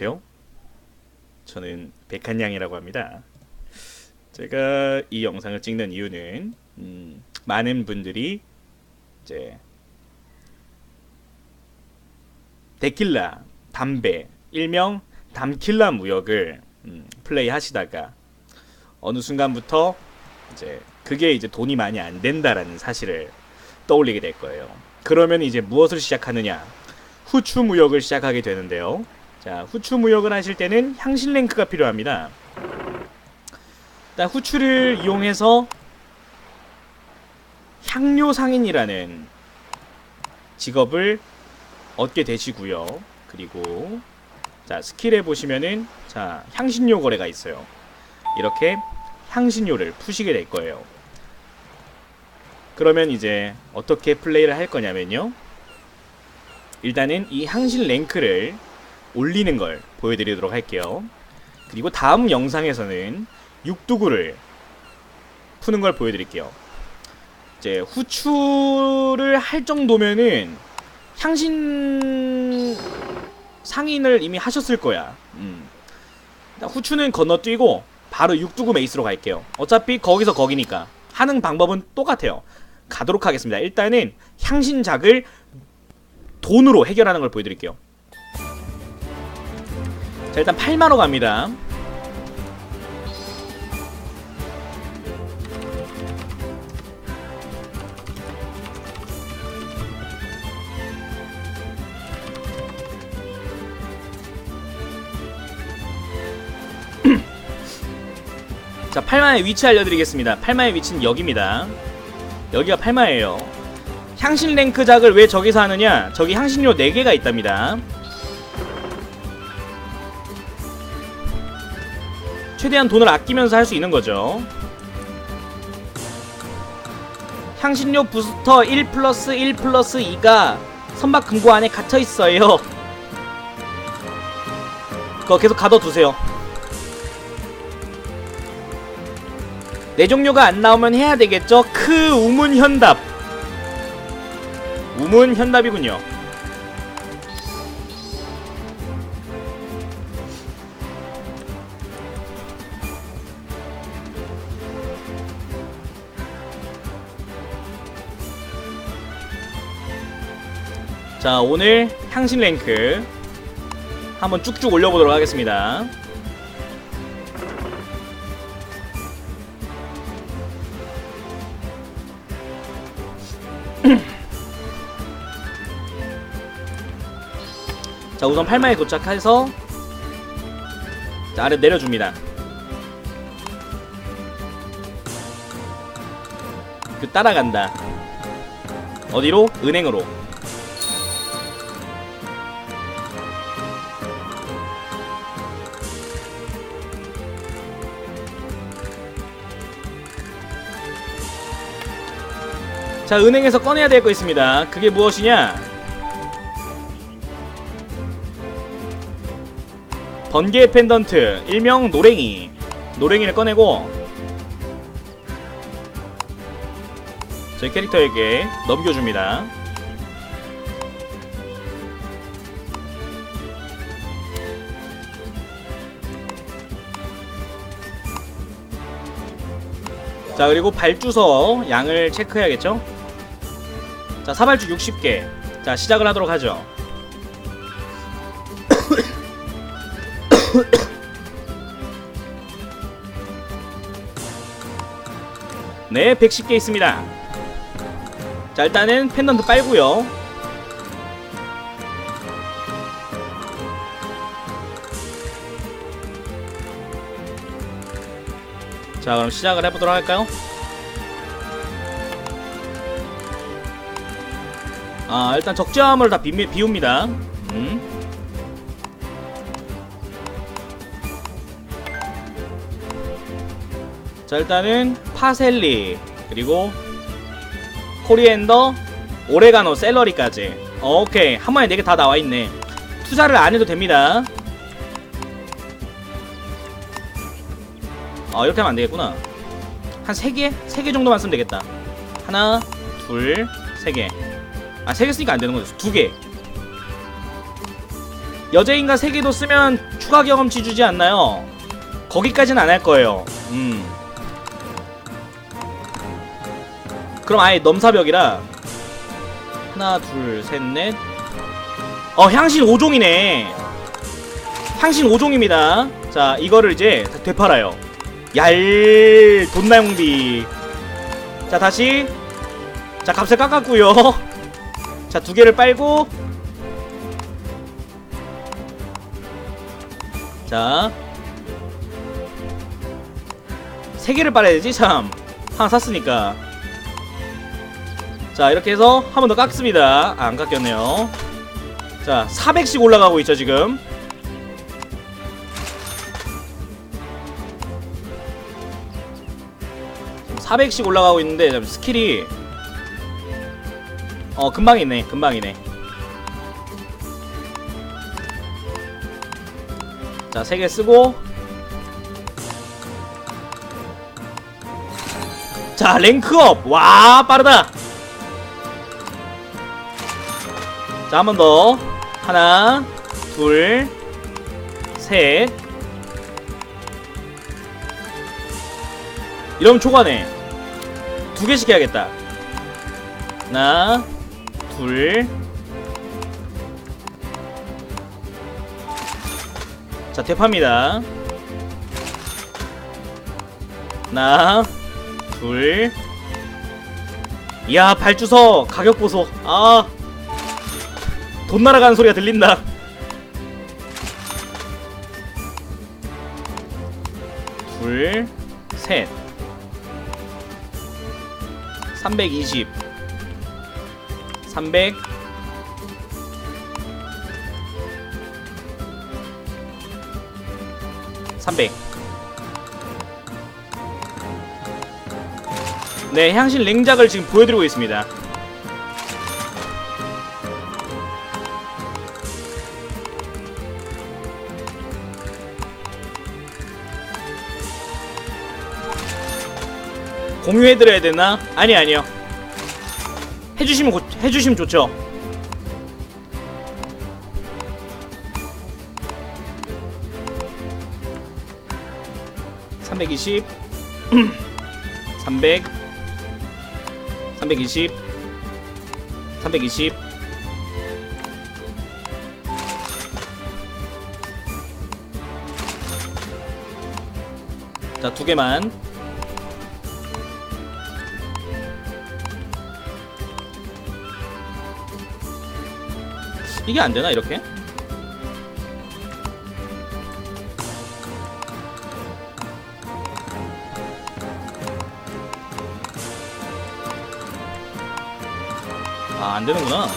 안녕하세요. 저는 백한양이라고 합니다. 제가 이 영상을 찍는 이유는 음, 많은 분들이 이제 데킬라 담배 일명 담킬라 무역을 음, 플레이 하시다가 어느 순간부터 이제 그게 이제 돈이 많이 안 된다라는 사실을 떠올리게 될 거예요. 그러면 이제 무엇을 시작하느냐? 후추 무역을 시작하게 되는데요. 자, 후추 무역을 하실 때는 향신 랭크가 필요합니다. 일단 후추를 이용해서 향료 상인이라는 직업을 얻게 되시고요. 그리고 자, 스킬에 보시면은 자, 향신료 거래가 있어요. 이렇게 향신료를 푸시게 될 거예요. 그러면 이제 어떻게 플레이를 할 거냐면요. 일단은 이 향신 랭크를 올리는 걸 보여드리도록 할게요. 그리고 다음 영상에서는 육두구를 푸는 걸 보여드릴게요. 이제 후추를 할 정도면은 향신 상인을 이미 하셨을 거야. 음. 후추는 건너뛰고 바로 육두구 메이스로 갈게요. 어차피 거기서 거기니까 하는 방법은 똑같아요. 가도록 하겠습니다. 일단은 향신작을 돈으로 해결하는 걸 보여드릴게요. 자 일단 8만원 갑니다. 자, 8마의 위치 알려드리겠습니다. 8마의 위치는 여기입니다. 여기가 8마예요. 향신 랭크작을 왜 저기서 하느냐? 저기 향신료 4개가 있답니다. 최대한 돈을 아끼면서 할 수 있는 거죠. 향신료 부스터 1 플러스 1 플러스 2가 선박 금고 안에 갇혀 있어요. 그거 계속 가둬두세요. 내종료가 안 나오면 해야 되겠죠? 크 우문 현답. 우문 현답이군요. 자 오늘 향신 랭크 한번 쭉쭉 올려보도록 하겠습니다. 자 우선 8마에 도착해서 자 아래 내려줍니다 그 따라간다 어디로? 은행으로 자 은행에서 꺼내야 될 거 있습니다. 그게 무엇이냐? 번개 펜던트 일명 노랭이. 노랭이를 꺼내고 저희 캐릭터에게 넘겨줍니다. 자 그리고 발주서 양을 체크해야겠죠 자 사발주 60개. 자 시작을 하도록 하죠. 네 110개 있습니다. 자 일단은 펜던트 빨고요. 자 그럼 시작을 해보도록 할까요? 아 일단 적재함을 다 비, 비웁니다. 음. 자 일단은 파셀리 그리고 코리앤더 오레가노 샐러리까지. 오케이 한 번에 4개 다 나와있네. 투자를 안 해도 됩니다. 어 이렇게 하면 안 되겠구나. 한 3개? 3개 정도만 쓰면 되겠다. 하나 둘 3개 아 3개 쓰니까 안 되는 거죠. 2개. 여제인가 3개도 쓰면 추가 경험치 주지 않나요? 거기까지는 안 할 거예요. 음. 그럼 아예 넘사벽이라. 하나 둘 셋 넷. 어 향신 5종이네. 향신 5종입니다. 자 이거를 이제 다 되팔아요. 얄 돈나용비. 자 다시. 자 값을 깎았고요 자 두 개를 빨고. 자. 세 개를 빨아야 되지? 참. 하나 샀으니까. 자 이렇게 해서 한 번 더 깎습니다. 아, 안 깎였네요. 자 400씩 올라가고 있죠 지금. 지금 400씩 올라가고 있는데 스킬이 어 금방이네 금방이네 자 3개 쓰고 자 랭크업 와 빠르다 자, 한 번 더. 하나, 둘, 셋. 이러면 초과네. 두 개씩 해야겠다. 하나, 둘. 자, 대파입니다. 하나, 둘. 이야, 발주서 가격 보소. 아. 돈 날아가는 소리가 들린다. 둘, 셋. 320. 300. 삼백. 네, 향신 랭작을 지금 보여드리고 있습니다. 공유해드려야 되나? 아니 아니요. 해주시면 고, 해주시면 좋죠. (320) (300) (320) (320) 자, 두 개만. 이게 안 되나 이렇게? 아, 안 되는구나.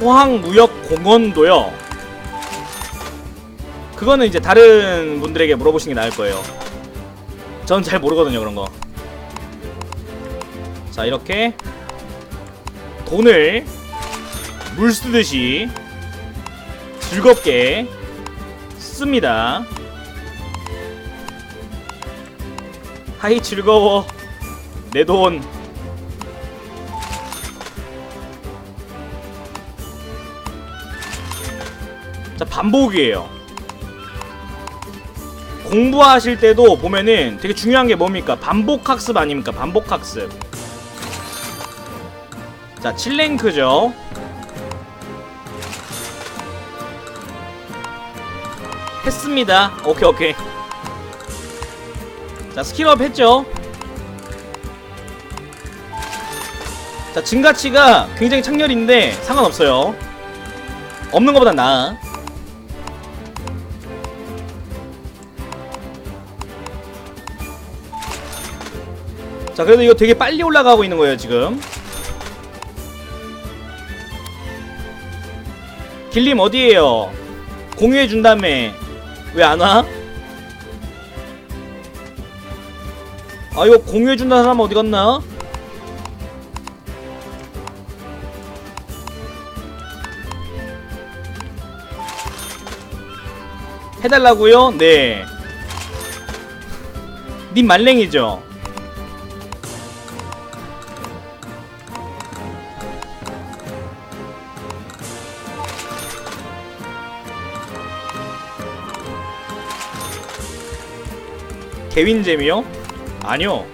포항무역공원도요. 그거는 이제 다른 분들에게 물어보시는 게 나을 거예요. 전 잘 모르거든요 그런 거. 자 이렇게 돈을 물 쓰듯이 즐겁게 씁니다. 하이 즐거워 내 돈. 자 반복이에요. 공부하실 때도 보면은 되게 중요한 게 뭡니까? 반복 학습 아닙니까? 반복 학습. 자, 7랭크죠. 했습니다. 오케이, 오케이. 자, 스킬업 했죠. 자, 증가치가 굉장히 창렬인데 상관없어요. 없는 것보다 나아. 자 그래도 이거 되게 빨리 올라가고 있는 거예요 지금 길님 어디에요 공유해 준 다음에 왜 안 와? 아 이거 공유해 준다는 사람 어디 갔나? 해달라고요? 네. 님 말랭이죠? 개윈잼이요? 아니요.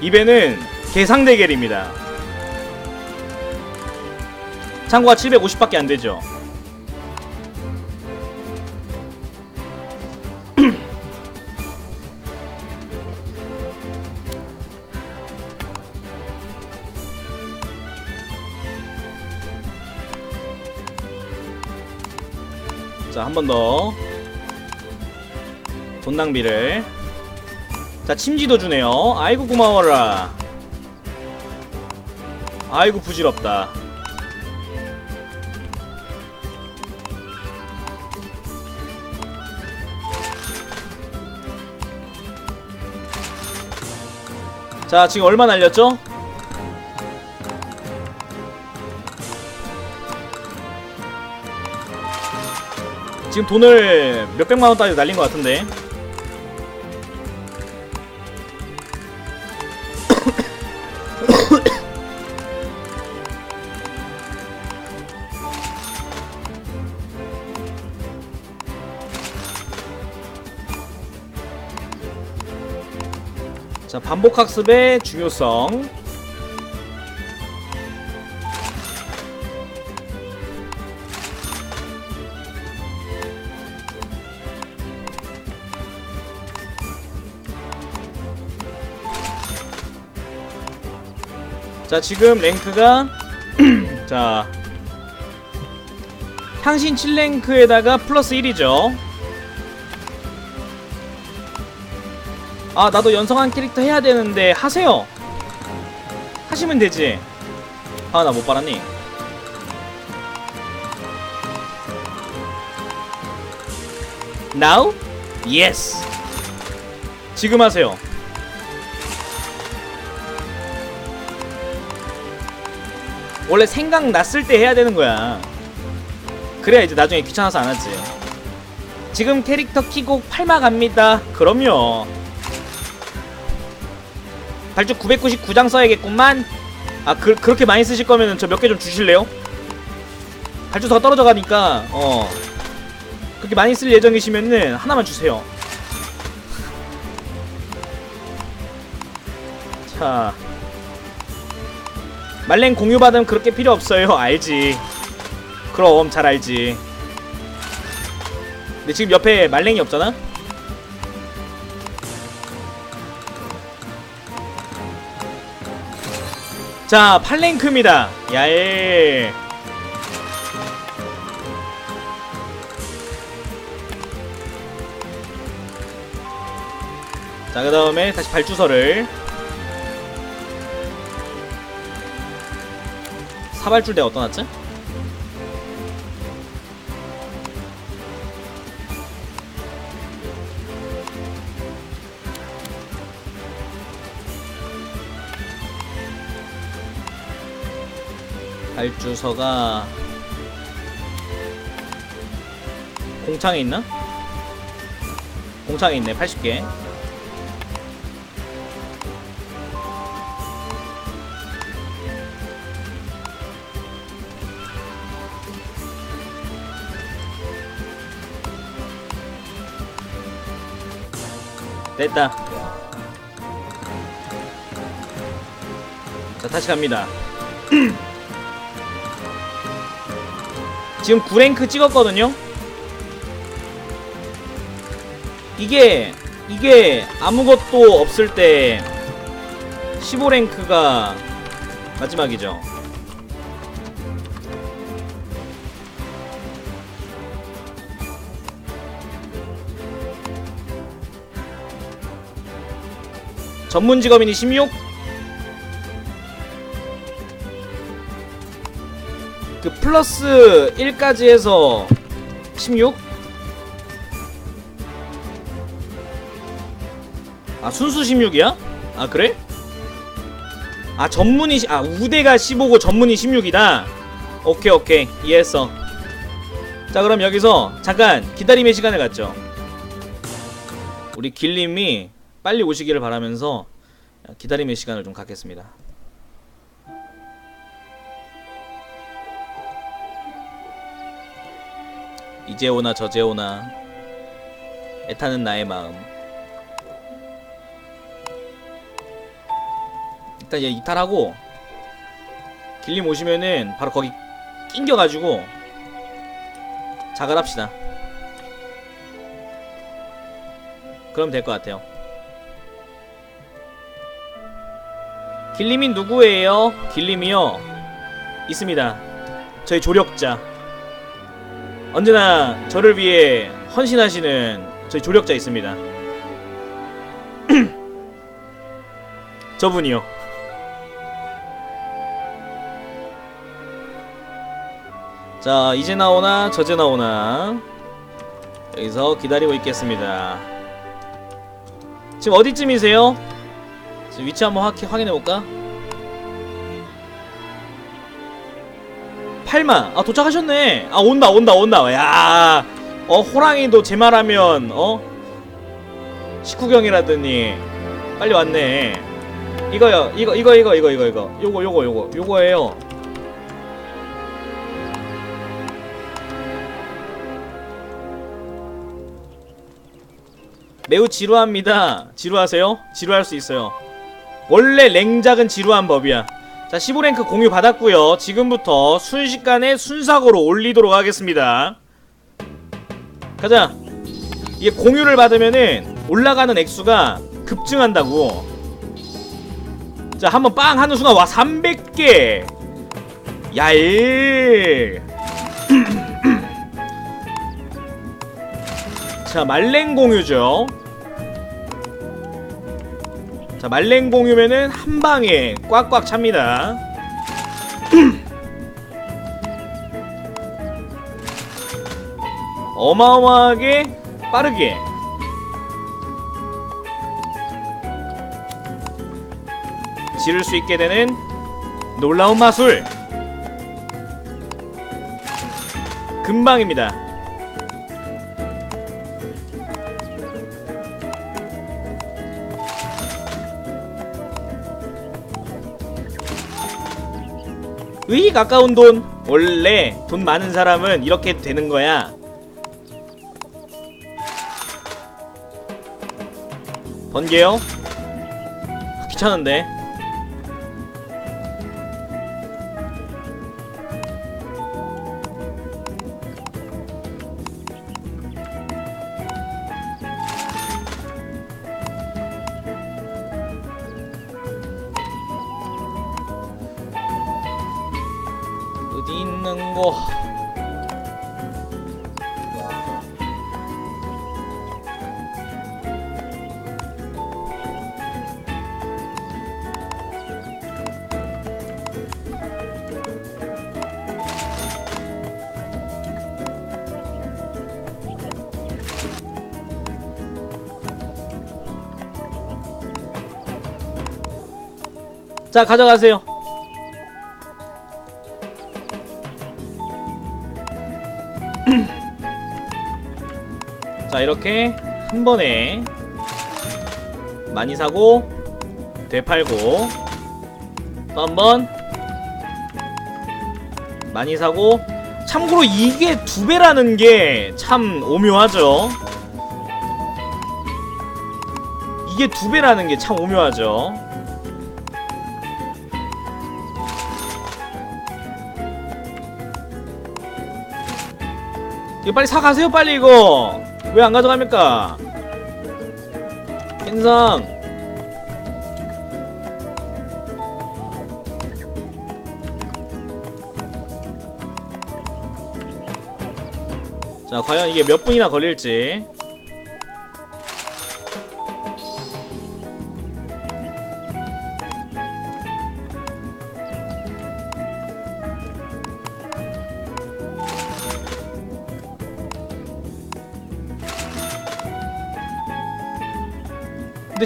이 배는 개상 대결입니다. 창고가 750밖에 안 되죠. 자, 한 번 더. 돈 낭비를. 자, 침지도 주네요. 아이고, 고마워라. 아이고, 부질없다. 자, 지금 얼마 날렸죠? 지금 돈을 몇백만 원짜리 날린 것 같은데 반복학습의 중요성. 자 지금 랭크가 자 향신 7랭크에다가 플러스 1이죠 아 나도 연성한 캐릭터 해야 되는데 하세요. 하시면 되지. 아 나 못 빨았니? Now? Yes. 지금 하세요. 원래 생각났을 때 해야 되는 거야. 그래야 이제 나중에 귀찮아서 안 하지. 지금 캐릭터 키고 팔마 갑니다. 그럼요 발주 999장 써야겠구만. 아 그, 그렇게 많이 쓰실 거면 저 몇 개 좀 주실래요? 발주서가 떨어져 가니까 어. 그렇게 많이 쓸 예정이시면은 하나만 주세요. 자. 말랭 공유 받으면 그렇게 필요 없어요. 알지. 그럼 잘 알지. 근데 지금 옆에 말랭이 없잖아? 자, 8랭크입니다. 야예. 자, 그 다음에 다시 발주서를. 사발줄 내가 어떤 났지? 주서가 공창에 있나? 공창에 있네 80개. 됐다. 자 다시 갑니다 지금 9랭크 찍었거든요? 이게 이게 아무것도 없을 때 15랭크가 마지막이죠. 전문 직업인이 16 플러스 1까지 해서 16? 아 순수 16이야? 아 그래? 아 전문이 시- 아 우대가 15고 전문이 16이다 오케이 오케이 이해했어 자 그럼 여기서 잠깐 기다림의 시간을 갖죠 우리 길님이 빨리 오시기를 바라면서 기다림의 시간을 좀 갖겠습니다 이제 오나 저제 오나 애타는 나의 마음. 일단 얘 이탈하고 길림 오시면은 바로 거기 낑겨가지고 자갈합시다. 그럼 될 것 같아요. 길림이 누구예요? 길림이요? 있습니다. 저희 조력자. 언제나 저를 위해 헌신하시는 저희 조력자 있습니다. 저분이요. 자, 이제 나오나 저제 나오나 여기서 기다리고 있겠습니다. 지금 어디쯤이세요? 지금 위치 한번 확, 확인해 볼까? 팔마. 아 도착하셨네. 아 온다 온다 온다. 야, 어 호랑이도 제 말하면 어 식후경이라더니 빨리 왔네. 이거요. 이거 이거 이거 이거 이거 이거 요거 요거 요거 요거예요. 매우 지루합니다. 지루하세요? 지루할 수 있어요. 원래 랭작은 지루한 법이야. 자, 15랭크 공유 받았고요. 지금부터 순식간에 순삭으로 올리도록 하겠습니다. 가자. 이게 공유를 받으면은 올라가는 액수가 급증한다고. 자, 한번 빵 하는 순간 와 300개. 야일. 자, 말랭 공유죠. 자, 말랭 공유면은 한 방에 꽉꽉 찹니다. 어마어마하게 빠르게 지를 수 있게 되는 놀라운 마술. 금방입니다. 의 가까운 돈. 원래 돈 많은 사람은 이렇게 되는 거야. 번개요? 귀찮은데 자 가져가세요. 자 이렇게 한 번에 많이 사고 되팔고 또 한 번 많이 사고 참고로 이게 두 배라는 게 참 오묘하죠. 이게 두 배라는 게 참 오묘하죠 이거 빨리 사가세요 빨리 이거. 왜 안 가져갑니까? 인상 자 과연 이게 몇 분이나 걸릴지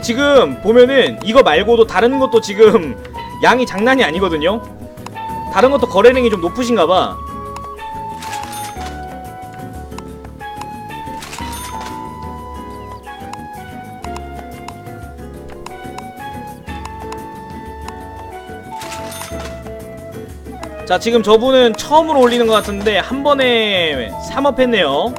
지금 보면은 이거 말고도 다른 것도 지금 양이 장난이 아니거든요. 다른 것도 거래량이 좀 높으신가 봐. 자 지금 저분은 처음으로 올리는 것 같은데 한 번에 3업 했네요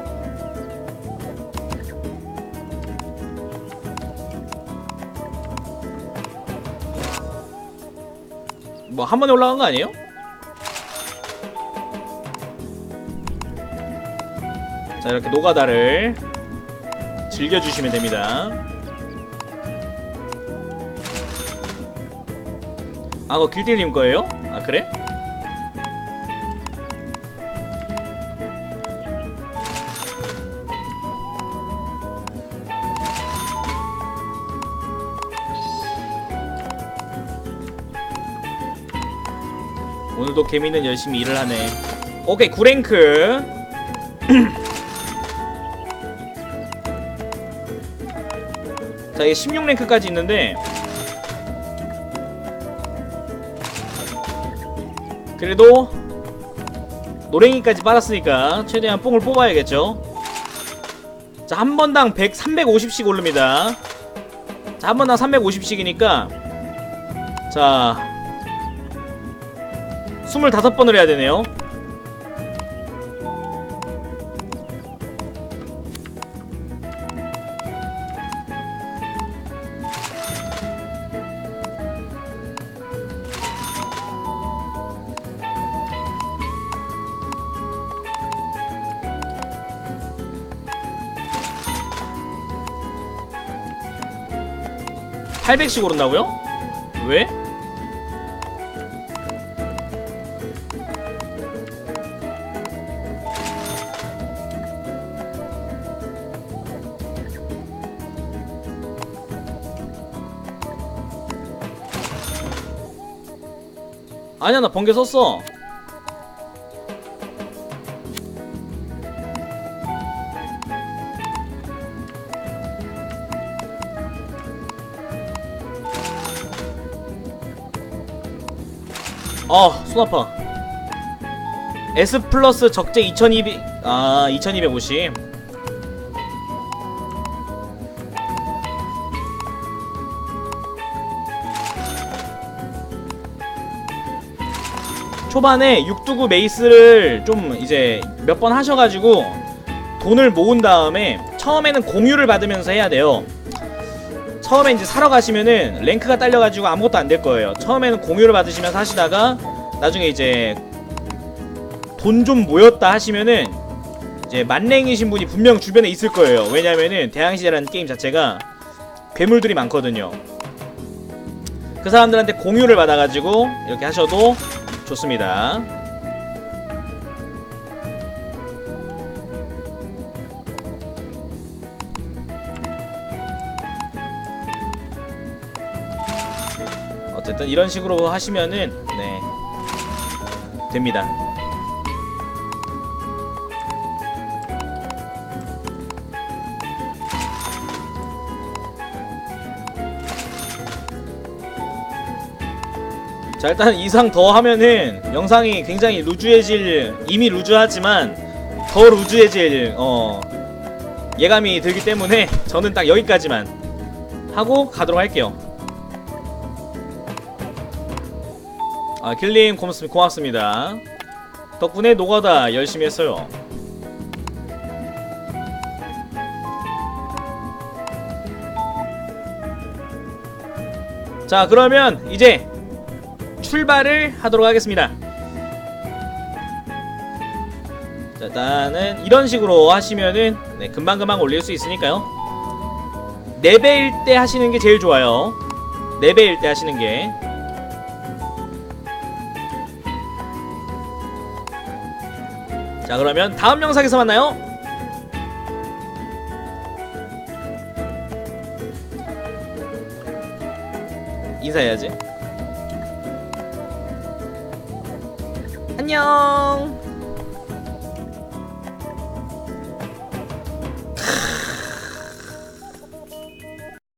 뭐 한 번에 올라간 거 아니에요? 자 이렇게 노가다를 즐겨주시면 됩니다 아 그거 길딜님 거예요? 아 그래? 개미는 열심히 일을 하네. 오케이 9랭크. 자 이게 16랭크까지 있는데 그래도 노랭이까지 빨았으니까 최대한 뽕을 뽑아야겠죠? 자 한 번당 100, 350씩 오릅니다. 자 한 번당 350씩이니까 자 25번을 해야 되네요 (800씩) 오른다고요? 왜? 아니야 나 번개 썼어 아 손 아파 S 플러스 적재 2200 아, 2250. 초반에 6두구 메이스를 좀 이제 몇 번 하셔가지고 돈을 모은 다음에 처음에는 공유를 받으면서 해야 돼요. 처음에 이제 사러 가시면은 랭크가 딸려가지고 아무것도 안 될 거예요. 처음에는 공유를 받으시면서 하시다가 나중에 이제 돈 좀 모였다 하시면은 이제 만랭이신 분이 분명 주변에 있을 거예요. 왜냐면은 대항시대라는 게임 자체가 괴물들이 많거든요. 그 사람들한테 공유를 받아가지고 이렇게 하셔도 좋습니다. 어쨌든 이런 식으로 하시면은 네 됩니다. 자 일단 이상 더 하면은 영상이 굉장히 루즈해질 이미 루즈하지만 더 루즈해질 어 예감이 들기 때문에 저는 딱 여기까지만 하고 가도록 할게요. 아 길님 고맙습니다. 고맙습니다. 덕분에 노가다 열심히 했어요. 자 그러면 이제 출발을 하도록 하겠습니다. 자, 일단은 이런 식으로 하시면은 네, 금방금방 올릴 수 있으니까요. 4배일 때 하시는 게 제일 좋아요. 4배일 때 하시는 게. 자, 그러면 다음 영상에서 만나요. 인사해야지. 안녕.